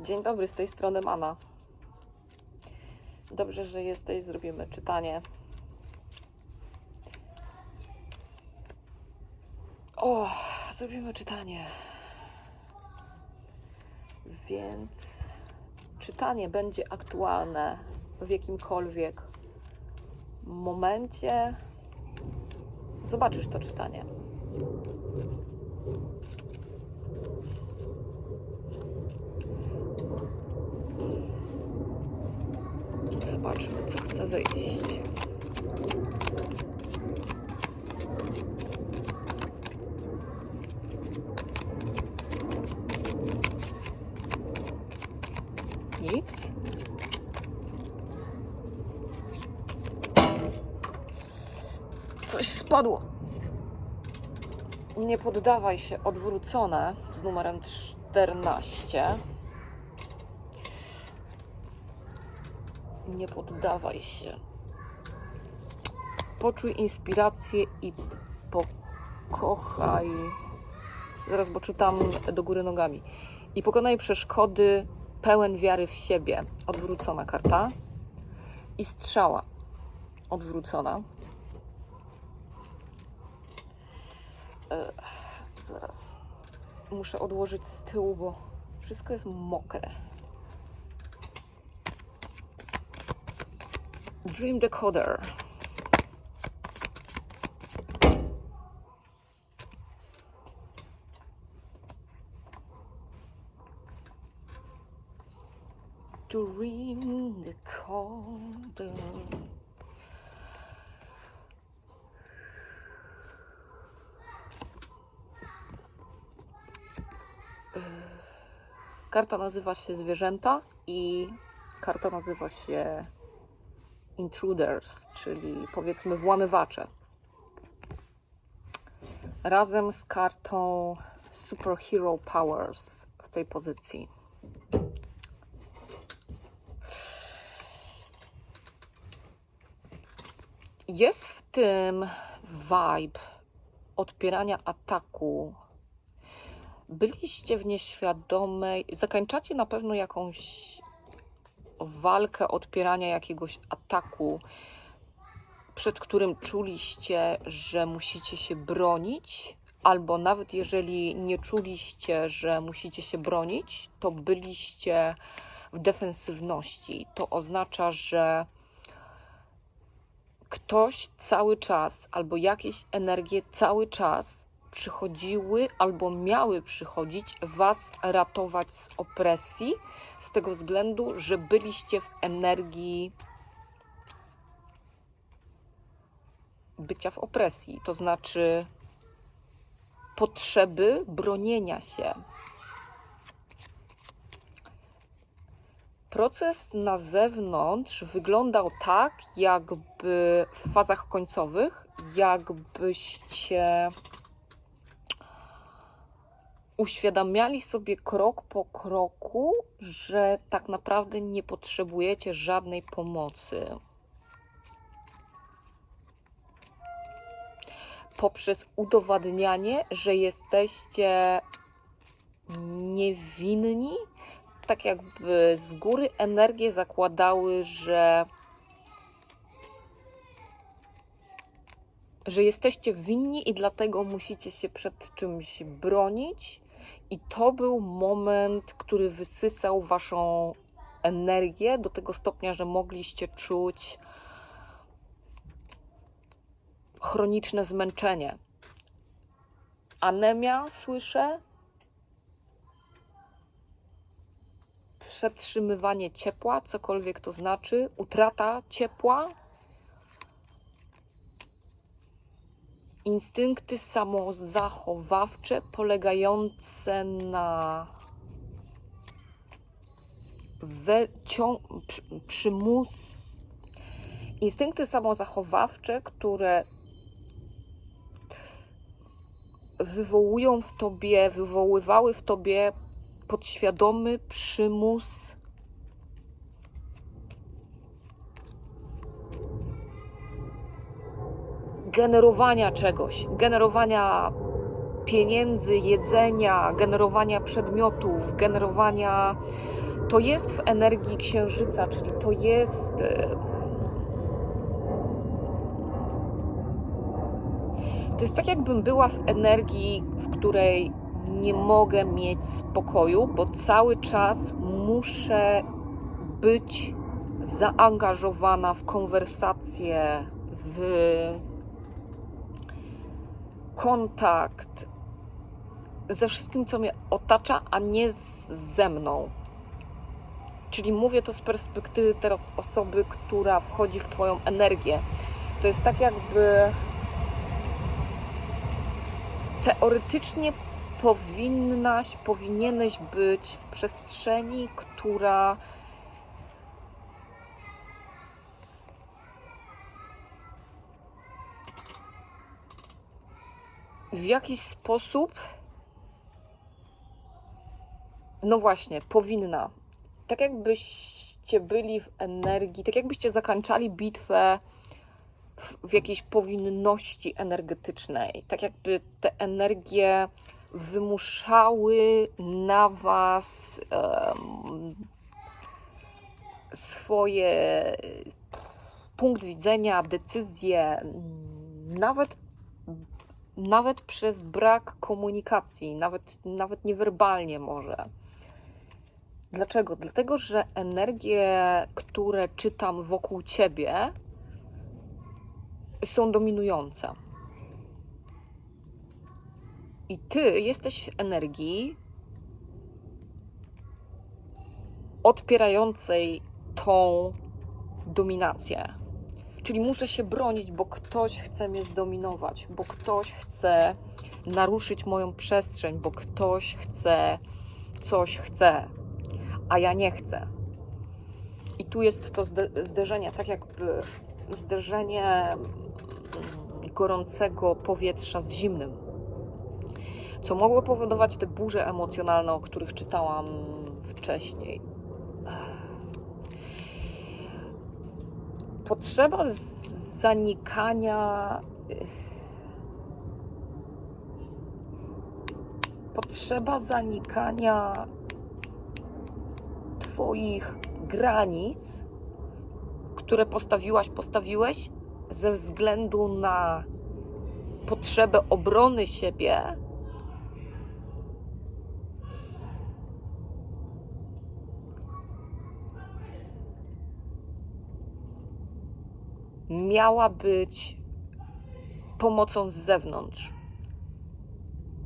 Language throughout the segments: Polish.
Dzień dobry, z tej strony Mana. Dobrze, że jesteś, zrobimy czytanie. O, zrobimy czytanie. Więc czytanie będzie aktualne w jakimkolwiek momencie. Zobaczysz to czytanie. Zobaczmy, co chce wyjść. Nic. Coś spadło. Nie poddawaj się odwrócone z numerem 14. Nie poddawaj się. Poczuj inspirację i pokochaj. Zaraz, bo czytam do góry nogami. I pokonaj przeszkody pełen wiary w siebie. Odwrócona karta. I strzała. Odwrócona. E, zaraz. Muszę odłożyć z tyłu, bo wszystko jest mokre. Dream Decoder. Dream Decoder. Karta nazywa się Zwierzęta i karta nazywa się Intruders, czyli powiedzmy włamywacze. Razem z kartą Superhero Powers w tej pozycji. Jest w tym vibe odpierania ataku. Byliście w nieświadomej, zakończacie na pewno jakąś walkę odpierania jakiegoś ataku, przed którym czuliście, że musicie się bronić, albo nawet jeżeli nie czuliście, że musicie się bronić, to byliście w defensywności. To oznacza, że ktoś cały czas, albo jakieś energie cały czas przychodziły albo miały przychodzić Was ratować z opresji, z tego względu, że byliście w energii bycia w opresji, to znaczy potrzeby bronienia się. Proces na zewnątrz wyglądał tak, jakby w fazach końcowych, jakbyście uświadamiali sobie krok po kroku, że tak naprawdę nie potrzebujecie żadnej pomocy. Poprzez udowadnianie, że jesteście niewinni, tak jakby z góry energie zakładały, że że jesteście winni i dlatego musicie się przed czymś bronić. I to był moment, który wysysał waszą energię do tego stopnia, że mogliście czuć chroniczne zmęczenie. Anemia, słyszę. Przetrzymywanie ciepła, cokolwiek to znaczy, utrata ciepła, instynkty samozachowawcze polegające na we, cią, przy, przymus. Instynkty samozachowawcze, które wywołują w tobie, wywoływały w tobie podświadomy przymus generowania czegoś, generowania pieniędzy, jedzenia, generowania przedmiotów, generowania. To jest w energii księżyca, czyli to jest. e, To jest tak, jakbym była w energii, w której nie mogę mieć spokoju, bo cały czas muszę być zaangażowana w konwersację, w kontakt ze wszystkim, co mnie otacza, a nie z, ze mną. Czyli mówię to z perspektywy teraz osoby, która wchodzi w Twoją energię. To jest tak, jakby teoretycznie powinnaś, powinieneś być w przestrzeni, która w jakiś sposób, no właśnie, powinna. Tak jakbyście byli w energii, tak jakbyście zakończali bitwę w, w jakiejś powinności energetycznej. Tak jakby te energie wymuszały na Was em, swoje punkt widzenia, decyzje, nawet nawet przez brak komunikacji, nawet, nawet niewerbalnie może. Dlaczego? Dlatego, że energie, które czytam wokół ciebie, są dominujące. I ty jesteś w energii odpierającej tą dominację. Czyli muszę się bronić, bo ktoś chce mnie zdominować, bo ktoś chce naruszyć moją przestrzeń, bo ktoś chce coś chce, a ja nie chcę. I tu jest to zde- zderzenie, tak jakby zderzenie mm, gorącego powietrza z zimnym, co mogło powodować te burze emocjonalne, o których czytałam wcześniej. Potrzeba zanikania. Potrzeba zanikania Twoich granic, które postawiłaś, postawiłeś ze względu na potrzebę obrony siebie, miała być pomocą z zewnątrz,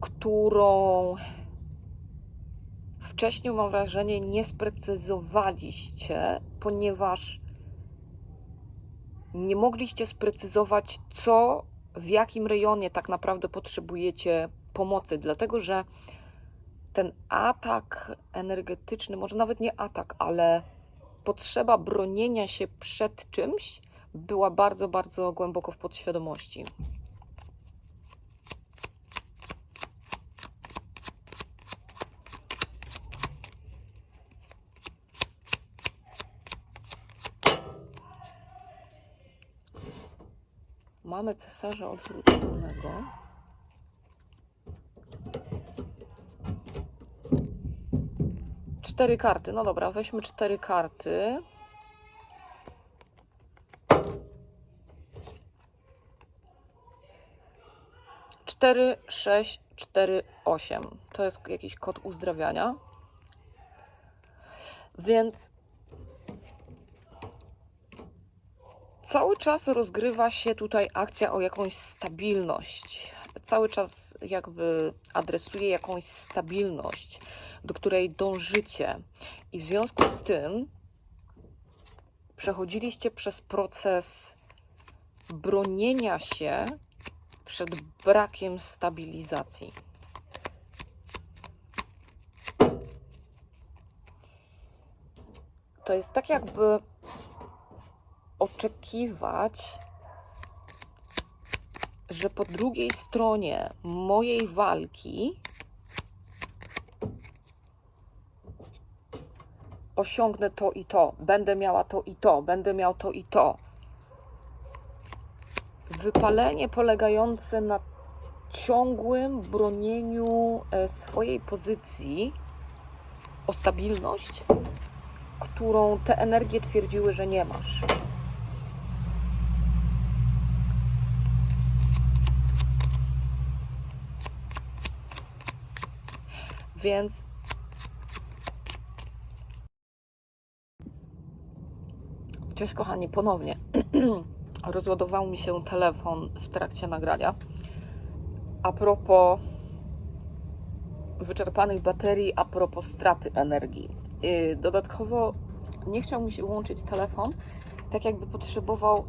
którą wcześniej, mam wrażenie, nie sprecyzowaliście, ponieważ nie mogliście sprecyzować, co w jakim rejonie tak naprawdę potrzebujecie pomocy, dlatego że ten atak energetyczny, może nawet nie atak, ale potrzeba bronienia się przed czymś była bardzo, bardzo głęboko w podświadomości. Mamy cesarza odwróconego. Cztery karty. No dobra, weźmy cztery karty. Cztery, sześć, cztery, osiem. To jest jakiś kod uzdrawiania. Więc cały czas rozgrywa się tutaj akcja o jakąś stabilność. Cały czas jakby adresuje jakąś stabilność, do której dążycie. I w związku z tym przechodziliście przez proces bronienia się przed brakiem stabilizacji. To jest tak, jakby oczekiwać, że po drugiej stronie mojej walki osiągnę to i to, będę miała to i to, będę miał to i to. Wypalenie polegające na ciągłym bronieniu e, swojej pozycji o stabilność, którą te energie twierdziły, że nie masz. Więc Cześć kochani, ponownie. Rozładował mi się telefon w trakcie nagrania. A propos wyczerpanych baterii, a propos straty energii. Yy, Dodatkowo nie chciał mi się łączyć telefon, tak jakby potrzebował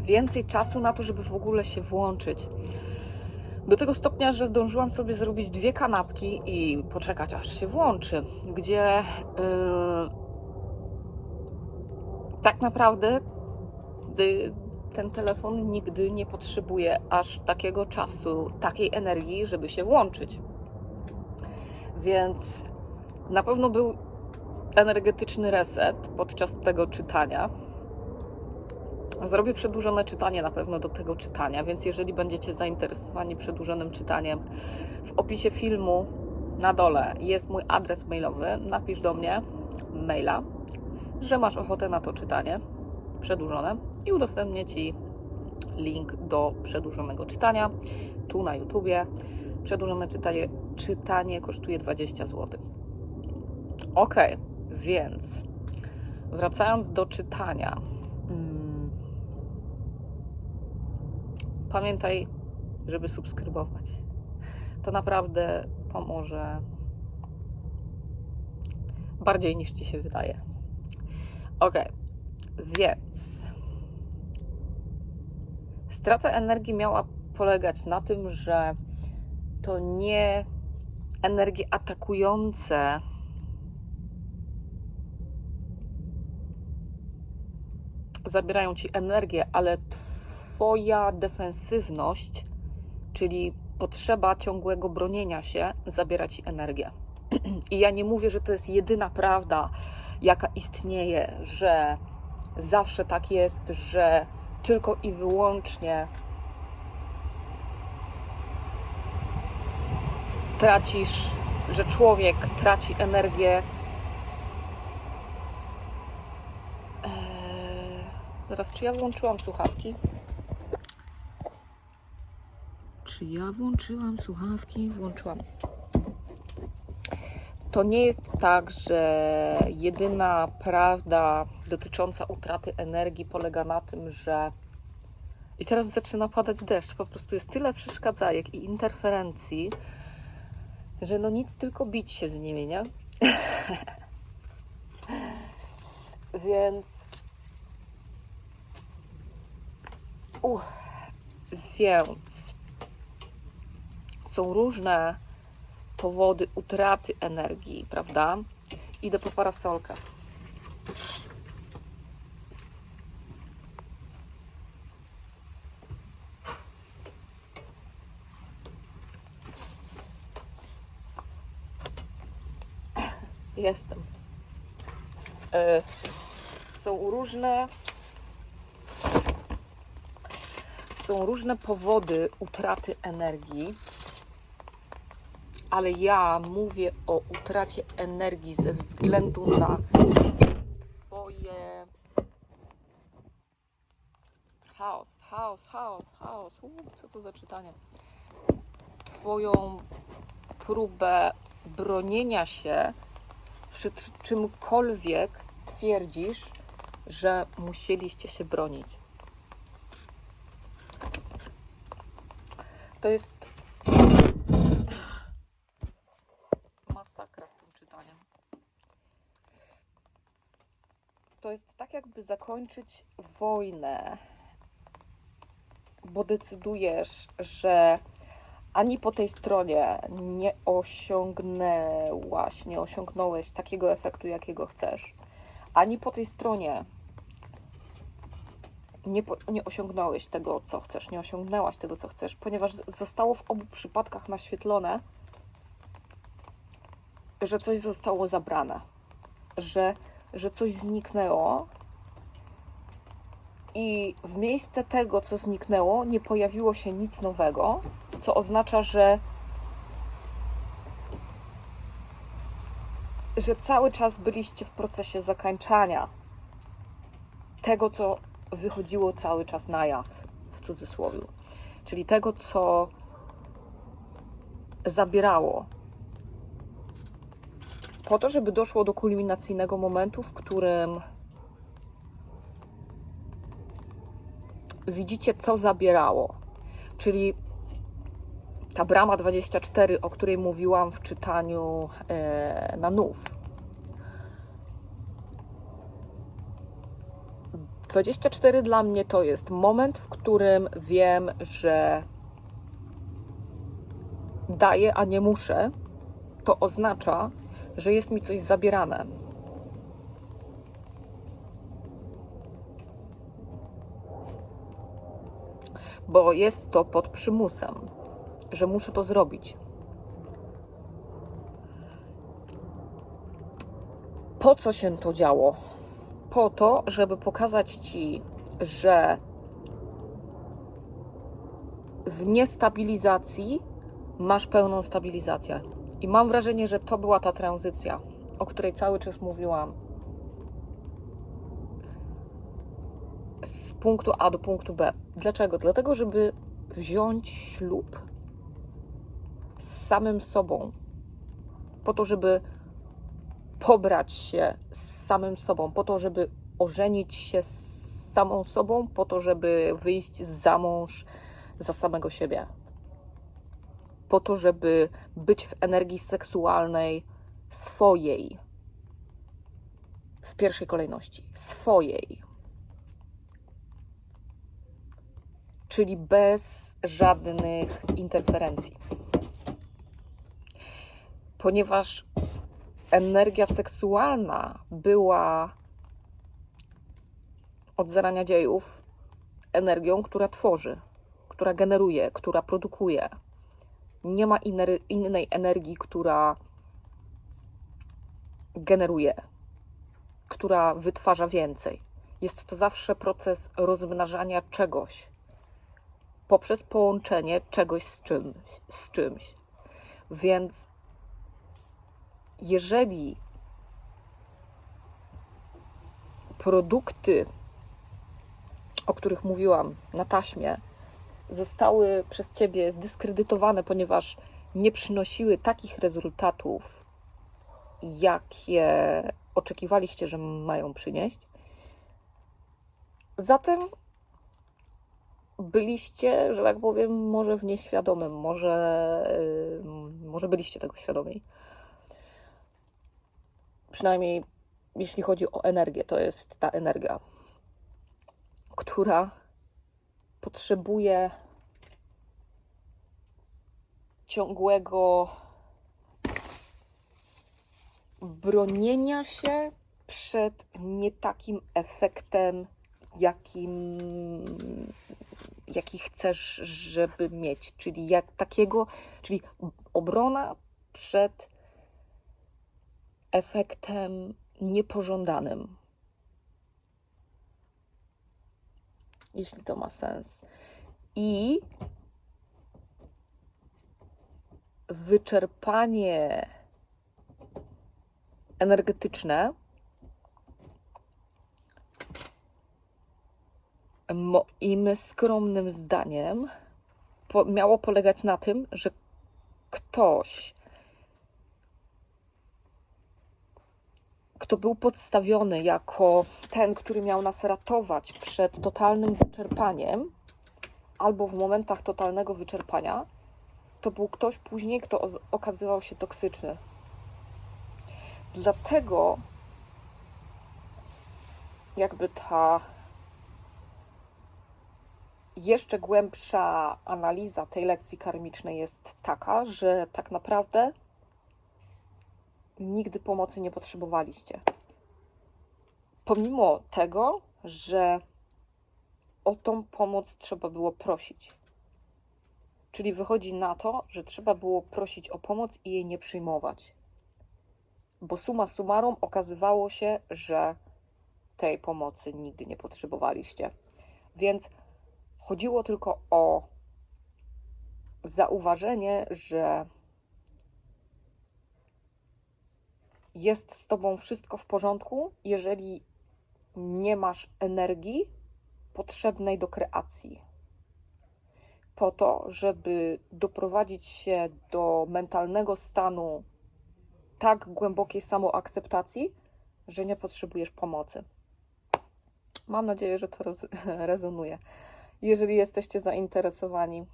więcej czasu na to, żeby w ogóle się włączyć. Do tego stopnia, że zdążyłam sobie zrobić dwie kanapki i poczekać, aż się włączy. Gdzie yy, tak naprawdę y, ten telefon nigdy nie potrzebuje aż takiego czasu, takiej energii, żeby się włączyć. Więc na pewno był energetyczny reset podczas tego czytania. Zrobię przedłużone czytanie na pewno do tego czytania, więc jeżeli będziecie zainteresowani przedłużonym czytaniem, w opisie filmu na dole jest mój adres mailowy. Napisz do mnie maila, że masz ochotę na to czytanie przedłużone i udostępnię Ci link do przedłużonego czytania tu na YouTubie. Przedłużone czytanie, czytanie kosztuje 20 zł. Ok, więc wracając do czytania. mm, Pamiętaj, żeby subskrybować. To naprawdę pomoże bardziej niż Ci się wydaje. Ok, więc strata energii miała polegać na tym, że to nie energie atakujące zabierają ci energię, ale twoja defensywność, czyli potrzeba ciągłego bronienia się, zabiera ci energię. I ja nie mówię, że to jest jedyna prawda, jaka istnieje, że zawsze tak jest, że tylko i wyłącznie tracisz, że człowiek traci energię. Eee, zaraz, czy ja włączyłam słuchawki? Czy ja włączyłam słuchawki? Włączyłam. To nie jest tak, że jedyna prawda dotycząca utraty energii polega na tym, że. I teraz zaczyna padać deszcz. Po prostu jest tyle przeszkadzajek i interferencji, że no nic, tylko bić się z nimi, nie? Więc. Uch, więc są różne powody utraty energii, prawda? Idę po parasolkę. Jestem. E, Są różne. Są różne powody utraty energii ale ja mówię o utracie energii ze względu na Twoje. Chaos, chaos, chaos, chaos. Uu, co to za czytanie? Twoją próbę bronienia się przed czymkolwiek twierdzisz, że musieliście się bronić. To jest masakra z tym czytaniem. To jest tak, jakby zakończyć wojnę, bo decydujesz, że ani po tej stronie nie osiągnęłaś, nie osiągnąłeś takiego efektu, jakiego chcesz, ani po tej stronie nie, nie osiągnąłeś tego, co chcesz, nie osiągnęłaś tego, co chcesz, ponieważ zostało w obu przypadkach naświetlone, że coś zostało zabrane, że, że coś zniknęło I w miejsce tego, co zniknęło, nie pojawiło się nic nowego, co oznacza, że że cały czas byliście w procesie zakańczania tego, co wychodziło cały czas na jaw, w cudzysłowie. Czyli tego, co zabierało. Po to, żeby doszło do kulminacyjnego momentu, w którym widzicie, co zabierało. Czyli ta brama 24, o której mówiłam w czytaniu e, na nów. 24 dla mnie to jest moment, w którym wiem, że daję, a nie muszę. To oznacza, że jest mi coś zabierane. Bo jest to pod przymusem, że muszę to zrobić. Po co się to działo? Po to, żeby pokazać ci, że w niestabilizacji masz pełną stabilizację. I mam wrażenie, że to była ta tranzycja, o której cały czas mówiłam. Z punktu A do punktu B. Dlaczego? Dlatego, żeby wziąć ślub z samym sobą, po to, żeby pobrać się z samym sobą, po to, żeby ożenić się z samą sobą, po to, żeby wyjść za mąż za samego siebie. Po to, żeby być w energii seksualnej swojej. W pierwszej kolejności. Swojej. Czyli bez żadnych interferencji. Ponieważ energia seksualna była od zarania dziejów energią, która tworzy, która generuje, która produkuje. Nie ma innej energii, która generuje, która wytwarza więcej. Jest to zawsze proces rozmnażania czegoś poprzez połączenie czegoś z czymś. Z czymś. Więc jeżeli produkty, o których mówiłam na taśmie, zostały przez ciebie zdyskredytowane, ponieważ nie przynosiły takich rezultatów, jakie oczekiwaliście, że mają przynieść, zatem byliście, że tak powiem, może w nieświadomym, może, yy, może byliście tego świadomi? Przynajmniej jeśli chodzi o energię, to jest ta energia, która potrzebuje ciągłego bronienia się przed nie takim efektem, jakim, jaki chcesz, żeby mieć. Czyli jak takiego, czyli obrona przed efektem niepożądanym. Jeśli to ma sens. I wyczerpanie energetyczne moim skromnym zdaniem po, miało polegać na tym, że ktoś kto był podstawiony jako ten, który miał nas ratować przed totalnym wyczerpaniem, albo w momentach totalnego wyczerpania, to był ktoś później, kto okazywał się toksyczny. Dlatego jakby ta jeszcze głębsza analiza tej lekcji karmicznej jest taka, że tak naprawdę nigdy pomocy nie potrzebowaliście. Pomimo tego, że o tą pomoc trzeba było prosić. Czyli wychodzi na to, że trzeba było prosić o pomoc i jej nie przyjmować. Bo suma summarum okazywało się, że tej pomocy nigdy nie potrzebowaliście. Więc chodziło tylko o zauważenie, że jest z tobą wszystko w porządku, jeżeli nie masz energii potrzebnej do kreacji. Po to, żeby doprowadzić się do mentalnego stanu tak głębokiej samoakceptacji, że nie potrzebujesz pomocy. Mam nadzieję, że to roz- rezonuje. Jeżeli jesteście zainteresowani,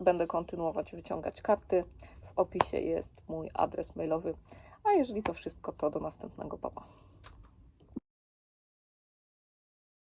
będę kontynuować wyciągać karty. W opisie jest mój adres mailowy. A jeżeli to wszystko, to do następnego baba.